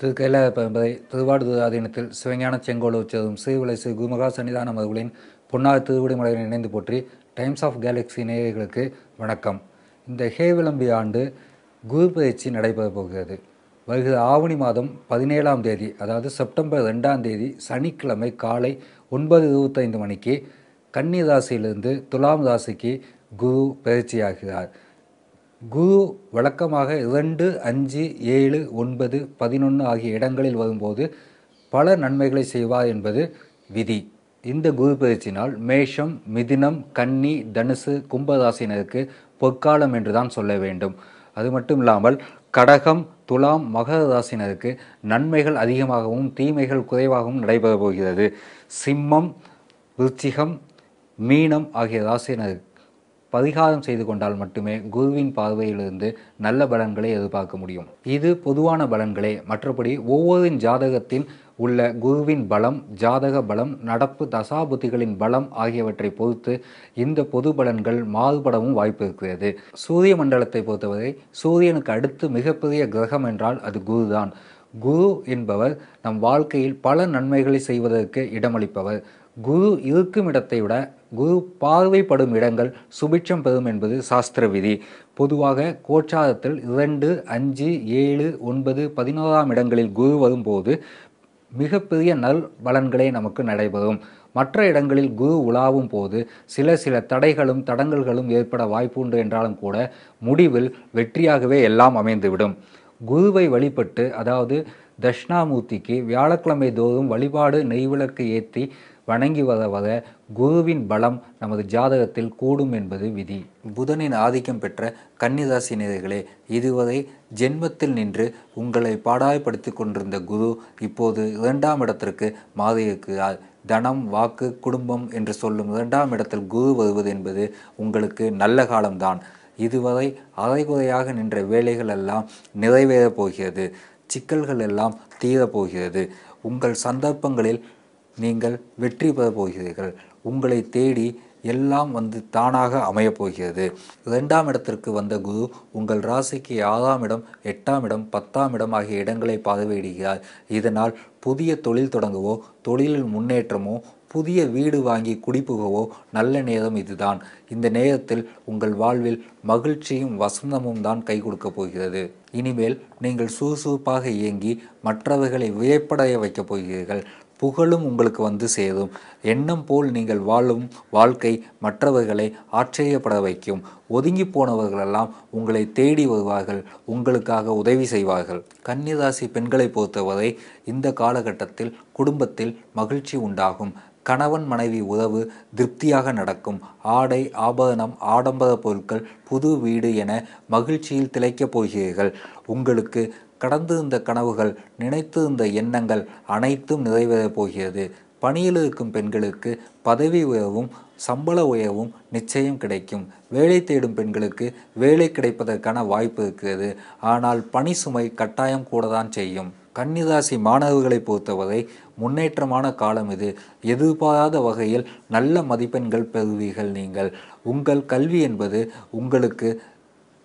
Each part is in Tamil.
திரு என்பதை திருவாடுதுறை ஆதீனத்தில் சிவஞான செங்கோல் உச்சதும் ஸ்ரீவிலை ஸ்ரீ குருமகா சன்னிதானம் அவர்களின் பொன்னார் திருவிடைமலையை இணைந்து போற்றி டைம்ஸ் ஆஃப் கேலக்ஸி நேயர்களுக்கு வணக்கம். இந்த ஹே விளம்பி ஆண்டு குரு பயிற்சி நடைபெறப் போகிறது. வருகிற ஆவணி மாதம் பதினேழாம் தேதி அதாவது செப்டம்பர் ரெண்டாம் தேதி சனிக்கிழமை காலை ஒன்பது இருபத்தைந்து மணிக்கு கன்னி ராசியிலிருந்து துலாம் ராசிக்கு குரு பயிற்சியாகிறார். குரு வழக்கமாக இரண்டு அஞ்சு ஏழு ஒன்பது பதினொன்று ஆகிய இடங்களில் வரும்போது பல நன்மைகளை செய்வார் என்பது விதி. இந்த குரு பயிற்சினால் மேஷம் மிதினம் கன்னி தனுசு கும்பராசினருக்கு பொற்காலம் என்று தான் சொல்ல வேண்டும். அது மட்டும் இல்லாமல் கடகம் துலாம் மகர ராசினருக்கு நன்மைகள் அதிகமாகவும் தீமைகள் குறைவாகவும் நடைபெறப் போகிறது. சிம்மம் விருச்சிகம் மீனம் ஆகிய ராசினருக்கு பரிகாரம் செய்து கொண்டால் மட்டுமே குருவின் பார்வையிலிருந்து நல்ல பலன்களை எதிர்பார்க்க முடியும். இது பொதுவான பலன்களே. மற்றபடி ஒவ்வொரு ஜாதகத்தின் உள்ள குருவின் பலம் ஜாதக பலம் நடப்பு தசாபுத்திகளின் பலம் ஆகியவற்றை பொறுத்து இந்த பொது பலன்கள் மாறுபடவும் வாய்ப்பு இருக்கிறது. சூரிய மண்டலத்தை பொறுத்தவரை சூரியனுக்கு அடுத்து மிகப்பெரிய கிரகம் என்றால் அது குருதான். குரு என்பவர் நம் வாழ்க்கையில் பல நன்மைகளை செய்வதற்கு இடமளிப்பவர். குரு இருக்கும் இடத்தை விட குரு பார்வைப்படும் இடங்கள் சுபிட்சம் பெறும் என்பது சாஸ்திர விதி. பொதுவாக கோச்சாரத்தில் இரண்டு அஞ்சு ஏழு ஒன்பது பதினோராம் இடங்களில் குரு வரும்போது மிகப்பெரிய நல் பலன்களே நமக்கு நடைபெறும். மற்ற இடங்களில் குரு உலாவும் போது சில சில தடைகளும் தடங்கல்களும் ஏற்பட வாய்ப்புண்டு என்றாலும் கூட முடிவில் வெற்றியாகவே எல்லாம் அமைந்துவிடும். குருவை வழிபட்டு அதாவது தட்சிணாமூர்த்திக்கு வியாழக்கிழமை தோறும் வழிபாடு நெய்விளக்கு ஏற்றி வணங்கி வர வர குருவின் பலம் நமது ஜாதகத்தில் கூடும் என்பது விதி. புதனின் ஆதிக்கம் பெற்ற கன்னிராசி நேர்களே இதுவரை ஜென்மத்தில் நின்று உங்களை பாடாய்படுத்தி கொண்டிருந்த குரு இப்போது இரண்டாம் இடத்திற்கு மாறியிருக்கிறார். தனம் வாக்கு குடும்பம் என்று சொல்லும் இரண்டாம் இடத்தில் குரு வருவது என்பது உங்களுக்கு நல்ல காலம்தான். இதுவரை அரைகுறையாக நின்ற வேலைகள் எல்லாம் நிறைவேறப் போகிறது. சிக்கல்கள் எல்லாம் தீரப்போகிறது. உங்கள் சந்தர்ப்பங்களில் நீங்கள் வெற்றி பெறப் போகிறீர்கள். உங்களை தேடி எல்லாம் வந்து தானாக அமையப் போகிறது. இரண்டாம் இடத்திற்கு வந்த குரு உங்கள் ராசிக்கு ஆறாம் இடம் எட்டாம் இடம் பத்தாம் இடம் ஆகிய இடங்களை பார்வையிடுகிறார். இதனால் புதிய தொழில் தொடங்கவோ தொழிலில் முன்னேற்றமோ புதிய வீடு வாங்கி குடிபுகவோ நல்ல நேரம் இதுதான். இந்த நேரத்தில் உங்கள் வாழ்வில் மகிழ்ச்சியும் வசந்தமும் தான் கை கொடுக்க போகிறது. இனிமேல் நீங்கள் சுறுசுறுப்பாக இயங்கி மற்றவர்களை வியப்படைய வைக்கப் போகிறீர்கள். புகழும் உங்களுக்கு வந்து சேரும். எண்ணம் போல் நீங்கள் வாழும் வாழ்க்கை மற்றவர்களை ஆச்சரியப்பட வைக்கும். ஒதுங்கி போனவர்களெல்லாம் உங்களை தேடி வருவார்கள். உங்களுக்காக உதவி செய்வார்கள். கன்னிராசி பெண்களை பொறுத்தவரை இந்த காலகட்டத்தில் குடும்பத்தில் மகிழ்ச்சி உண்டாகும். கணவன் மனைவி உறவு திருப்தியாக நடக்கும். ஆடை ஆபரணம் ஆடம்பர பொருட்கள் புது வீடு என மகிழ்ச்சியில் திளைக்கப் போகிறீர்கள். உங்களுக்கு கடந்திருந்த கனவுகள் நினைத்து இருந்த எண்ணங்கள் அனைத்தும் நிறைவேறப் போகிறது. பணியில் இருக்கும் பெண்களுக்கு பதவி உயர்வும் சம்பள உயர்வும் நிச்சயம் கிடைக்கும். வேலை தேடும் பெண்களுக்கு வேலை கிடைப்பதற்கான வாய்ப்பு இருக்கிறது. ஆனால் பணி சுமை கட்டாயம் கூட தான் செய்யும். கன்னிராசி மாணவர்களை பொறுத்தவரை முன்னேற்றமான காலம் இது. எதிர்பாராத வகையில் நல்ல மதிப்பெண்கள் பெறுவீர்கள் நீங்கள். உங்கள் கல்வி என்பது உங்களுக்கு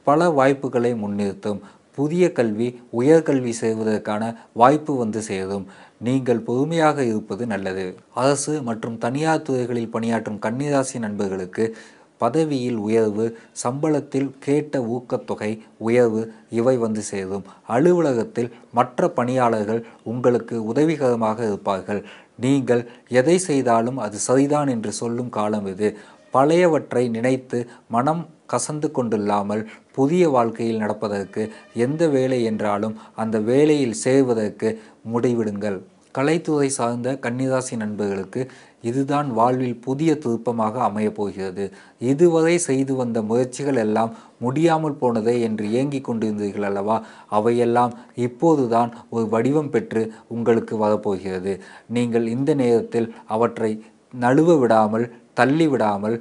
பல வாய்ப்புகளை முன்னிறுத்தும். புதிய கல்வி உயர்கல்வி செய்வதற்கான வாய்ப்பு வந்து சேரும். நீங்கள் பொறுமையாக இருப்பது நல்லது. அரசு மற்றும் தனியார் துறைகளில் பணியாற்றும் கன்னிராசி நண்பர்களுக்கு பதவியில் உயர்வு சம்பளத்தில் கேட்ட ஊக்கத்தொகை உயர்வு இவை வந்து சேரும். அலுவலகத்தில் மற்ற பணியாளர்கள் உங்களுக்கு உதவிகரமாக இருப்பார்கள். நீங்கள் எதை செய்தாலும் அது சரிதான் என்று சொல்லும் காலம் இது. பழையவற்றை நினைத்து மனம் கசந்து கொண்டில்லாமல் புதிய வாழ்க்கையில் நடப்பதற்கு எந்த வேலை என்றாலும் அந்த வேலையில் சேர்வதற்கு முடிவிடுங்கள். கலைத்துறை சார்ந்த கன்னிராசி நண்பர்களுக்கு இதுதான் வாழ்வில் புதிய திருப்பமாக அமையப்போகிறது இதுவரை செய்து வந்த முயற்சிகள் எல்லாம் முடியாமல் போனதே என்று ஏங்கிக் கொண்டிருந்தீர்கள் அல்லவா? அவையெல்லாம் இப்போதுதான் ஒரு வடிவம் பெற்று உங்களுக்கு வரப்போகிறது. நீங்கள் இந்த நேரத்தில் அவற்றை நழுவ விடாமல் தள்ளி விடாமல்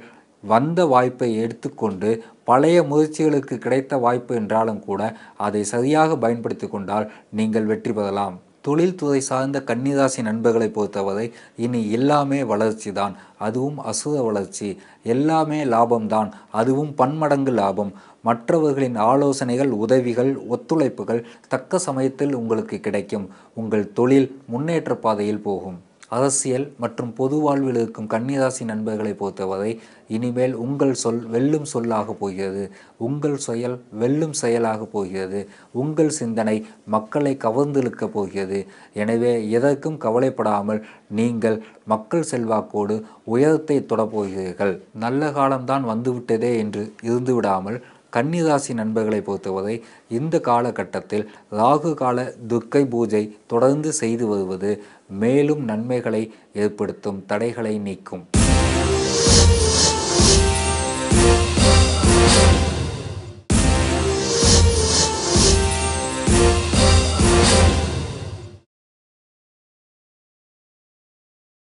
வந்த வாய்ப்பை எடுத்துக்கொண்டு பழைய முயற்சிகளுக்கு கிடைத்த வாய்ப்பு என்றாலும் கூட அதை சரியாக பயன்படுத்தி கொண்டால் நீங்கள் வெற்றி பெறலாம். தொழில்துறை சார்ந்த கன்னிராசி நண்பர்களை பொறுத்தவரை இனி எல்லாமே வளர்ச்சி தான். அதுவும் அசுர வளர்ச்சி. எல்லாமே லாபம்தான் அதுவும் பன்மடங்கு லாபம். மற்றவர்களின் ஆலோசனைகள் உதவிகள் ஒத்துழைப்புகள் தக்க சமயத்தில் உங்களுக்கு கிடைக்கும். உங்கள் தொழில் முன்னேற்ற பாதையில் போகும். அரசியல் மற்றும் பொது வாழ்வில் இருக்கும் கன்னிராசி நண்பர்களை பொறுத்தவரை இனிமேல் உங்கள் சொல் வெல்லும் சொல்லாக போகிறது. உங்கள் செயல் வெல்லும் செயலாக போகிறது. உங்கள் சிந்தனை மக்களை கவர்ந்திழுக்கப் போகிறது. எனவே எதற்கும் கவலைப்படாமல் நீங்கள் மக்கள் செல்வாக்கோடு உயரத்தை தொடப்போகிறீர்கள். நல்ல காலம்தான் வந்துவிட்டதே என்று இருந்துவிடாமல் கன்னிராசி நண்பர்களை பொறுத்தவரை இந்த காலகட்டத்தில் ராகு கால துர்க்கை பூஜை தொடர்ந்து செய்து வருவது மேலும் நன்மைகளை ஏற்படுத்தும் தடைகளை நீக்கும்.